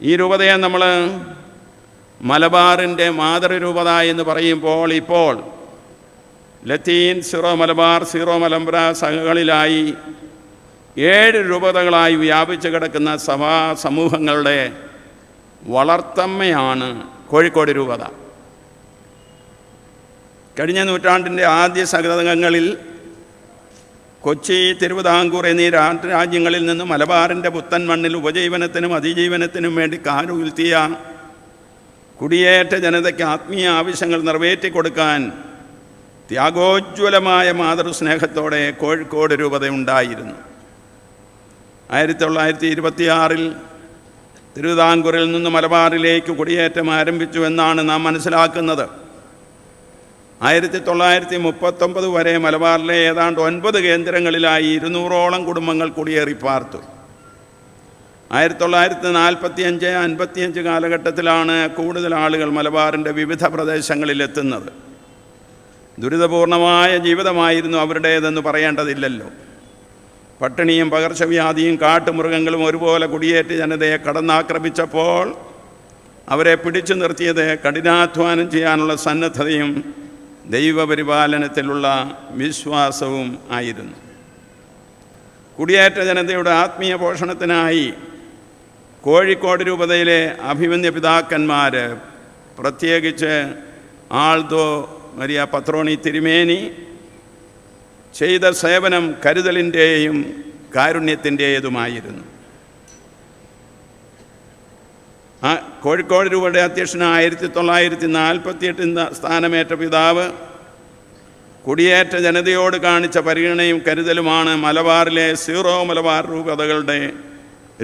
ഈ രൂപതയെ നമ്മൾ മലബാറിന്റെ മാതൃരൂപത എന്ന് പറയുമ്പോൾ ഇപ്പോൾ ലത്തീൻ സിറോ മലബാർ സിറോ മലമ്പുര സംഘങ്ങളിലായി ഏഴ് രൂപതകളായി വ്യാപിച്ചു കിടക്കുന്ന സഭാ സമൂഹങ്ങളുടെ വളർത്തമ്മയാണ് കോഴിക്കോട് രൂപത. കഴിഞ്ഞ നൂറ്റാണ്ടിന്റെ ആദ്യ ശതകങ്ങളിൽ കൊച്ചി തിരുവിതാംകൂർ എന്നീ രാജ്യങ്ങളിൽ നിന്ന് മലബാറിന്റെ പുത്തൻ മണ്ണിൽ ഉപജീവനത്തിനും അതിജീവനത്തിനും വേണ്ടി കാലുയർത്തിയ കുടിയേറ്റ ജനതയ്ക്ക് ആത്മീയ ആവശ്യങ്ങൾ നിറവേറ്റി കൊടുക്കാൻ ത്യാഗോജ്വലമായ മാതൃസ്നേഹത്തോടെ കോഴിക്കോട് രൂപതയുണ്ടായിരുന്നു. ആയിരത്തി തൊള്ളായിരത്തി ഇരുപത്തിയാറിൽ തിരുവിതാംകൂറിൽ നിന്ന് മലബാറിലേക്ക് കുടിയേറ്റം ആരംഭിച്ചു എന്നാണ് നാം മനസ്സിലാക്കുന്നത്. ആയിരത്തി തൊള്ളായിരത്തി മുപ്പത്തൊമ്പത് വരെ മലബാറിലെ ഏതാണ്ട് ഒൻപത് കേന്ദ്രങ്ങളിലായി ഇരുന്നൂറോളം കുടുംബങ്ങൾ കുടിയേറി പാർത്തു. ആയിരത്തി തൊള്ളായിരത്തി നാൽപ്പത്തി അഞ്ച് അൻപത്തിയഞ്ച് കാലഘട്ടത്തിലാണ് കൂടുതൽ ആളുകൾ മലബാറിന്റെ വിവിധ പ്രദേശങ്ങളിലെത്തുന്നത്. ദുരിതപൂർണമായ ജീവിതമായിരുന്നു അവരുടേതെന്ന് പറയേണ്ടതില്ലല്ലോ. പട്ടിണിയും പകർച്ചവ്യാധിയും കാട്ടുമൃഗങ്ങളും ഒരുപോലെ കുടിയേറ്റ് ജനതയെ കടന്നാക്രമിച്ചപ്പോൾ അവരെ പിടിച്ചു നിർത്തിയത് കഠിനാധ്വാനം ചെയ്യാനുള്ള സന്നദ്ധതയും ദൈവപരിപാലനത്തിലുള്ള വിശ്വാസവും ആയിരുന്നു. കുടിയേറ്റ ജനതയുടെ ആത്മീയ പോഷണത്തിനായി കോഴിക്കോട് രൂപതയിലെ അഭിമന്യ പിതാക്കന്മാർ പ്രത്യേകിച്ച് ആൾദോ മരിയ പത്രോണി തിരുമേനി ചെയ്ത സേവനം കരുതലിന്റെയും കാരുണ്യത്തിന്റേതുമായിരുന്നു ആ കോഴിക്കോട് രൂപയുടെ അധ്യക്ഷന് ആയിരത്തി തൊള്ളായിരത്തി നാൽപ്പത്തിയെട്ടിൽ സ്ഥാനമേറ്റ പിതാവ്. കുടിയേറ്റ ജനതയോട് കാണിച്ച പരിഗണനയും കരുതലുമാണ് മലബാറിലെ സീറോ മലബാർ രൂപതകളുടെ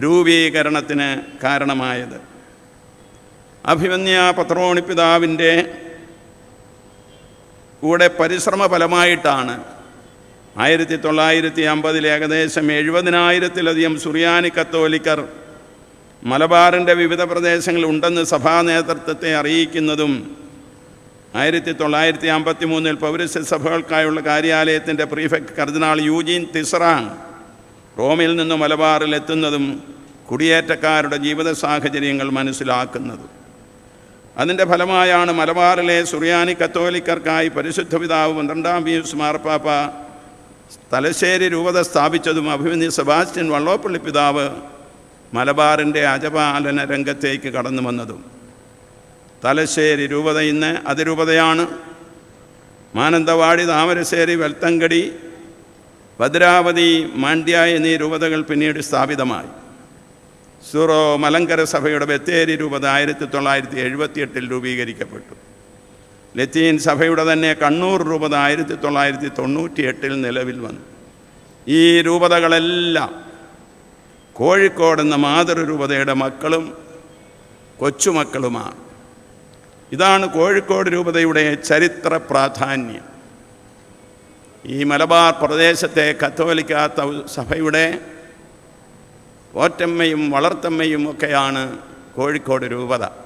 രൂപീകരണത്തിന് കാരണമായത്. അഭിമന്യ പത്രോണി പിതാവിന്റെ കൂടെ പരിശ്രമ ഫലമായിട്ടാണ് ആയിരത്തി തൊള്ളായിരത്തി അമ്പതിൽ ഏകദേശം എഴുപതിനായിരത്തിലധികം സുറിയാനി കത്തോലിക്കർ മലബാറിന്റെ വിവിധ പ്രദേശങ്ങളിൽ ഉണ്ടെന്ന് സഭാ നേതൃത്വത്തെ അറിയിക്കുന്നതും ആയിരത്തി തൊള്ളായിരത്തി അമ്പത്തി മൂന്നിൽ പൗരസ്യ സഭകൾക്കായുള്ള കാര്യാലയത്തിന്റെ പ്രീഫെക്ട് കർദിനാൾ യൂജീൻ തിസറാങ് റോമിൽ നിന്ന് മലബാറിൽ എത്തുന്നതും കുടിയേറ്റക്കാരുടെ ജീവിത സാഹചര്യങ്ങൾ മനസ്സിലാക്കുന്നതും. അതിന്റെ ഫലമായാണ് മലബാറിലെ സുറിയാനി കത്തോലിക്കർക്കായി പരിശുദ്ധ പിതാവ് പന്ത്രണ്ടാം പീയൂസ് മാർപ്പാപ്പ തലശ്ശേരി രൂപത സ്ഥാപിച്ചതും അഭിമന്യ സെബാസ്റ്റ്യൻ വള്ളോപ്പള്ളി പിതാവ് മലബാറിന്റെ അജപാലന രംഗത്തേക്ക് കടന്നു വന്നതും. തലശ്ശേരി രൂപത ഇന്ന് അതിരൂപതയാണ്. മാനന്തവാടി താമരശ്ശേരി വെൽത്തങ്കടി ഭദ്രാവതി മാണ്ഡ്യ എന്നീ രൂപതകൾ പിന്നീട് സ്ഥാപിതമായി. സൂറോ മലങ്കര സഭയുടെ ബത്തേരി രൂപത ആയിരത്തി തൊള്ളായിരത്തി എഴുപത്തിയെട്ടിൽ രൂപീകരിക്കപ്പെട്ടു. ലത്തീൻ സഭയുടെ തന്നെ കണ്ണൂർ രൂപത ആയിരത്തി തൊള്ളായിരത്തി തൊണ്ണൂറ്റിയെട്ടിൽ നിലവിൽ വന്നു. ഈ രൂപതകളെല്ലാം കോഴിക്കോട് എന്ന മാതൃരൂപതയുടെ മക്കളും കൊച്ചുമക്കളുമാണ്. ഇതാണ് കോഴിക്കോട് രൂപതയുടെ ചരിത്ര പ്രാധാന്യം. ഈ മലബാർ പ്രദേശത്തെ കത്തോലിക്ക സഭയുടെ പോറ്റമ്മയും വളർത്തമ്മയും ഒക്കെയാണ് കോഴിക്കോട് രൂപത.